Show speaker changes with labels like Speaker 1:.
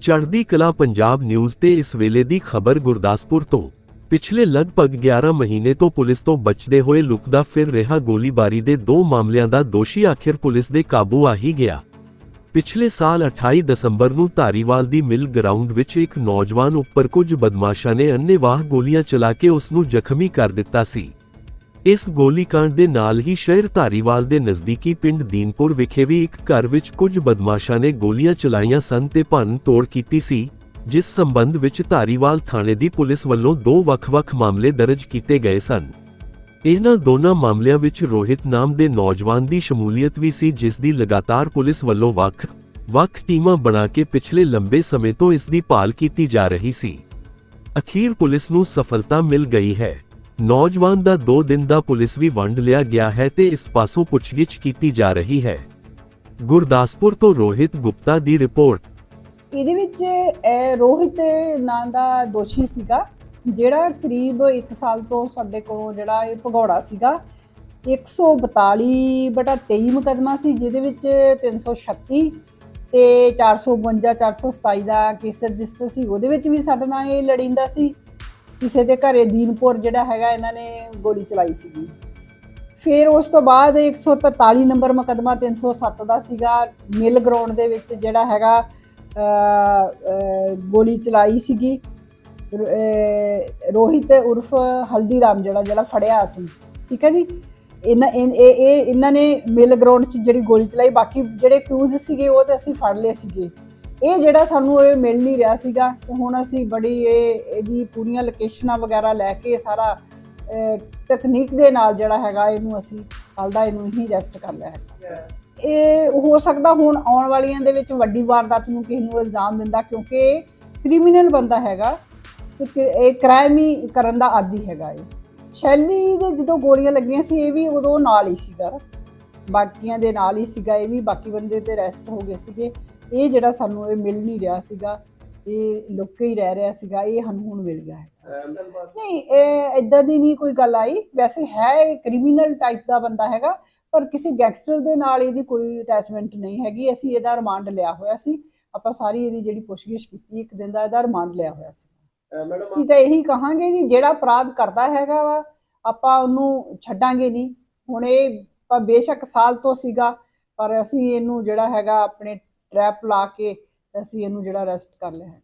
Speaker 1: ਚੜ੍ਹਦੀ ਕਲਾ ਪੰਜਾਬ ਨਿਊਜ਼ ਤੇ ਇਸ ਵੇਲੇ ਦੀ ਖਬਰ ਗੁਰਦਾਸਪੁਰ ਤੋਂ। ਪਿਛਲੇ ਲਗਭਗ 11 ਮਹੀਨੇ ਤੋਂ ਪੁਲਿਸ ਤੋਂ ਬਚਦੇ ਹੋਏ ਲੁਕਦਾ ਫਿਰ ਰਿਹਾ ਗੋਲੀਬਾਰੀ ਦੇ ਦੋ ਮਾਮਲਿਆਂ ਦਾ ਦੋਸ਼ੀ ਆਖਿਰ ਪੁਲਿਸ ਦੇ ਕਾਬੂ ਆ ਹੀ ਗਿਆ। ਪਿਛਲੇ ਸਾਲ 28 ਦਸੰਬਰ ਨੂੰ ਧਾਰੀਵਾਲ ਦੀ ਮਿਲ ਗਰਾਊਂਡ ਵਿੱਚ ਇੱਕ ਨੌਜਵਾਨ ਉੱਪਰ ਕੁਝ ਬਦਮਾਸ਼ਾਂ ਨੇ ਅੰਨ੍ਹੇਵਾਹ ਗੋਲੀਆਂ ਚਲਾ ਕੇ ਉਸ ਨੂੰ ਜ਼ਖਮੀ ਕਰ ਦਿੱਤਾ ਸੀ। ਇਸ ਗੋਲੀकांड ਦੇ ਨਾਲ ਹੀ ਸ਼ਹਿਰ ਧਾਰੀਵਾਲ ਦੇ ਨਜ਼ਦੀਕੀ ਪਿੰਡ ਦੀਨਪੁਰ ਵਿਖੇ ਵੀ ਇੱਕ ਘਰ ਵਿੱਚ ਕੁਝ ਬਦਮਾਸ਼ਾਂ ਨੇ ਗੋਲੀਆਂ ਚਲਾਈਆਂ ਸਨ ਤੇ ਭੰਨ ਤੋੜ ਕੀਤੀ ਸੀ, ਜਿਸ ਸੰਬੰਧ ਵਿੱਚ ਧਾਰੀਵਾਲ ਥਾਣੇ ਦੀ ਪੁਲਿਸ ਵੱਲੋਂ ਦੋ ਵੱਖ-ਵੱਖ ਮਾਮਲੇ ਦਰਜ ਕੀਤੇ ਗਏ ਸਨ। ਇਹਨਾਂ ਦੋਨਾਂ ਮਾਮਲਿਆਂ ਵਿੱਚ ਰੋਹਿਤ ਨਾਮ ਦੇ ਨੌਜਵਾਨ ਦੀ ਸ਼ਮੂਲੀਅਤ ਵੀ ਸੀ, ਜਿਸ ਦੀ ਲਗਾਤਾਰ ਪੁਲਿਸ ਵੱਲੋਂ ਵੱਖ ਵੱਖ ਟੀਮਾਂ ਬਣਾ ਕੇ ਪਿਛਲੇ ਲੰਬੇ ਸਮੇਂ ਤੋਂ ਇਸ ਦੀ ਭਾਲ ਕੀਤੀ ਜਾ ਰਹੀ ਸੀ। ਅਖੀਰ ਪੁਲਿਸ ਨੂੰ ਸਫਲਤਾ ਮਿਲ ਗਈ ਹੈ। ਨੌਜਵਾਨ ਦਾ 2 ਦਿਨ ਦਾ ਪੁਲਿਸ ਵੀ ਵੰਡ ਲਿਆ ਗਿਆ ਹੈ ਤੇ ਇਸ ਪਾਸੋਂ ਪੁੱਛਗਿੱਛ ਕੀਤੀ ਜਾ ਰਹੀ ਹੈ। ਗੁਰਦਾਸਪੁਰ ਤੋਂ ਰੋਹਿਤ ਗੁਪਤਾ ਦੀ ਰਿਪੋਰਟ।
Speaker 2: ਇਹਦੇ ਵਿੱਚ ਰੋਹਿਤ ਨਾਂ ਦਾ ਦੋਸ਼ੀ ਸੀਗਾ, ਜਿਹੜਾ ਕਰੀਬ 1 ਸਾਲ ਤੋਂ ਸਾਡੇ ਕੋਲ ਜਿਹੜਾ ਇਹ ਭਗੌੜਾ ਸੀਗਾ 142 ਬਟਾ 23 ਮੁਕਦਮਾ ਸੀ, ਜਿਹਦੇ ਵਿੱਚ 336 ਤੇ 452 427 ਦਾ ਕੇਸ ਰਜਿਸਟਰ ਸੀ। ਉਹਦੇ ਵਿੱਚ ਵੀ ਸਾਡਾ ਨਾਂ ਇਹ ਲੜਿੰਦਾ ਸੀ। ਕਿਸੇ ਦੇ ਘਰੇ ਦੀਨਪੁਰ ਜਿਹੜਾ ਹੈਗਾ, ਇਹਨਾਂ ਨੇ ਗੋਲੀ ਚਲਾਈ ਸੀਗੀ। ਫਿਰ ਉਸ ਤੋਂ ਬਾਅਦ 143 ਨੰਬਰ ਮੁਕਦਮਾ 307 ਦਾ ਸੀਗਾ। ਮਿਲ ਗਰਾਊਂਡ ਦੇ ਵਿੱਚ ਜਿਹੜਾ ਹੈਗਾ ਗੋਲੀ ਚਲਾਈ ਸੀਗੀ। ਰੋਹਿਤ ਉਰਫ ਹਲਦੀਰਾਮ ਜਿਹੜਾ ਜਿਹੜਾ ਫੜਿਆ ਸੀ। ਠੀਕ ਹੈ ਜੀ? ਇਹਨਾਂ, ਇਹ, ਇਹ- ਇਹ, ਇਹਨਾਂ ਨੇ ਮਿਲ ਗਰਾਊਂਡ 'ਚ ਜਿਹੜੀ ਗੋਲੀ ਚਲਾਈ, ਬਾਕੀ ਜਿਹੜੇ ਕਿਊਜ਼ ਸੀਗੇ, ਉਹ ਤੇ ਅਸੀਂ ਫੜ ਲਏ ਸੀਗੇ। ਇਹ ਜਿਹੜਾ ਸਾਨੂੰ ਇਹ ਮਿਲ ਨਹੀਂ ਰਿਹਾ ਸੀਗਾ, ਤੇ ਹੁਣ ਅਸੀਂ ਬੜੀ ਇਹ, ਇਹਦੀ ਪੂਰੀਆਂ ਲੋਕੇਸ਼ਨਾਂ ਵਗੈਰਾ ਲੈ ਕੇ ਸਾਰਾ ਟੈਕਨੀਕ ਦੇ ਨਾਲ ਜਿਹੜਾ ਹੈਗਾ, ਇਹਨੂੰ ਅਸੀਂ ਕੱਲ੍ਹ ਦਾ ਇਹਨੂੰ ਹੀ ਰੈਸਟ ਕਰ ਲਿਆ ਹੈ। ਇਹ ਹੋ ਸਕਦਾ ਹੁਣ ਆਉਣ ਵਾਲੀਆਂ ਦੇ ਵਿੱਚ ਵੱਡੀ ਵਾਰਦਾਤ ਨੂੰ ਕਿਸੇ ਨੂੰ ਇਲਜ਼ਾਮ ਦਿੰਦਾ, ਕਿਉਂਕਿ ਇਹ ਕ੍ਰਿਮੀਨਲ ਬੰਦਾ ਹੈਗਾ, ਤੇ ਇਹ ਕ੍ਰਾਈਮ ਹੀ ਕਰਨ ਦਾ ਆਦੀ ਹੈਗਾ ਇਹ। ਸ਼ੈਲੀ ਦੇ ਜਦੋਂ ਗੋਲੀਆਂ ਲੱਗੀਆਂ ਸੀ, ਇਹ ਵੀ ਉਦੋਂ ਨਾਲ ਹੀ ਸੀਗਾ। ਬਾਕੀਆਂ ਦੇ ਨਾਲ ਹੀ ਸੀਗਾ, ਇਹ ਵੀ ਬਾਕੀ ਬੰਦੇ ਤੇ ਰੈਸਟ ਹੋ ਗਏ ਸੀਗੇ। ਇਹ ਜਿਹੜਾ ਸਾਨੂੰ ਇਹ ਮਿਲ ਨਹੀਂ ਰਿਹਾ ਸੀਗਾ ਇਹ ਲੁੱਕ ਹੀ ਰਹਿ ਰਿਹਾ ਸੀਗਾ ਇਹ ਸਾਨੂੰ ਹੁਣ ਮਿਲ ਗਿਆ ਹੈ। ਨਹੀਂ ਇਹ ਇਦਾਂ ਦੀ ਨਹੀਂ ਕੋਈ ਗੱਲ ਆਈ। ਵੈਸੇ ਹੈ ਇਹ ਕ੍ਰਿਮੀਨਲ ਟਾਈਪ ਦਾ ਬੰਦਾ ਹੈਗਾ ਪਰ ਕਿਸੇ ਗੈਂਗਸਟਰ ਦੇ ਨਾਲ ਇਹਦੀ ਕੋਈ ਅਟੈਚਮੈਂਟ ਨਹੀਂ ਹੈਗੀ। ਅਸੀਂ ਇਹਦਾ ਰਿਮਾਂਡ ਲਿਆ ਹੋਇਆ ਸੀ। ਆਪਾਂ ਸਾਰੀ ਇਹਦੀ ਜਿਹੜੀ ਪੁੱਛਗਿੱਛ ਕੀਤੀ ਇੱਕ ਦਿਨ ਦਾ ਇਹਦਾ ਰਿਮਾਂਡ ਲਿਆ ਹੋਇਆ ਸੀ।
Speaker 3: ਮੈਡਮ
Speaker 2: ਅਸੀਂ ਤਾਂ ਇਹੀ ਕਹਾਂਗੇ ਜੀ ਜਿਹੜਾ ਅਪਰਾਧ ਕਰਦਾ ਹੈਗਾ ਵਾ ਆਪਾਂ ਉਹਨੂੰ ਛੱਡਾਂਗੇ ਨਹੀਂ। ਹੁਣ ਇਹ ਬੇਸ਼ੱਕ ਸਾਲ ਤੋਂ ਸੀਗਾ ਪਰ ਅਸੀਂ ਇਹਨੂੰ ਜਿਹੜਾ ਹੈਗਾ ਆਪਣੇ ਟਰੈਪ ਲਾ ਕੇ ਅਸੀਂ ਇਹਨੂੰ ਜਿਹੜਾ ਅਰੈਸਟ ਕਰ ਲਿਆ ਹੈ।